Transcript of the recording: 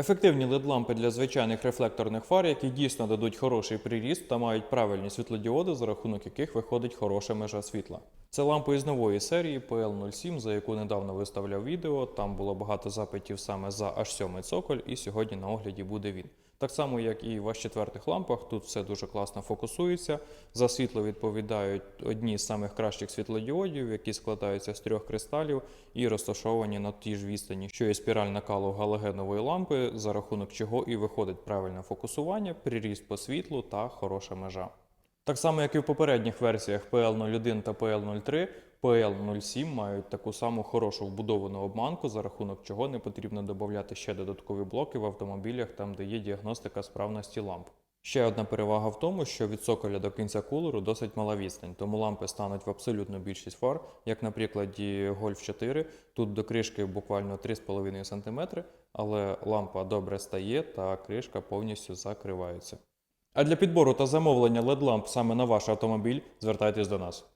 Ефективні LED-лампи для звичайних рефлекторних фар, які дійсно дадуть хороший приріст та мають правильні світлодіоди, за рахунок яких виходить хороша межа світла. Це лампи із нової серії PL07, за яку недавно виставляв відео. Там було багато запитів саме за H7 цоколь, і сьогодні на огляді буде він. Так само, як і в H4 лампах, тут все дуже класно фокусується. За світло відповідають одні з самих кращих світлодіодів, які складаються з трьох кристалів і розташовані на тій ж відстані, що і спіраль накалу галогенової лампи, за рахунок чого і виходить правильне фокусування, приріст по світлу та хороша межа. Так само, як і в попередніх версіях PL01 та PL03, PL07 мають таку саму хорошу вбудовану обманку, за рахунок чого не потрібно додати ще додаткові блоки в автомобілях, там де є діагностика справності ламп. Ще одна перевага в тому, що від цоколя до кінця кулеру досить мала відстань, тому лампи стануть в абсолютну більшість фар, як на прикладі Golf 4. Тут до кришки буквально 3,5 см, але лампа добре стає та кришка повністю закривається. А для підбору та замовлення LED-ламп саме на ваш автомобіль звертайтесь до нас.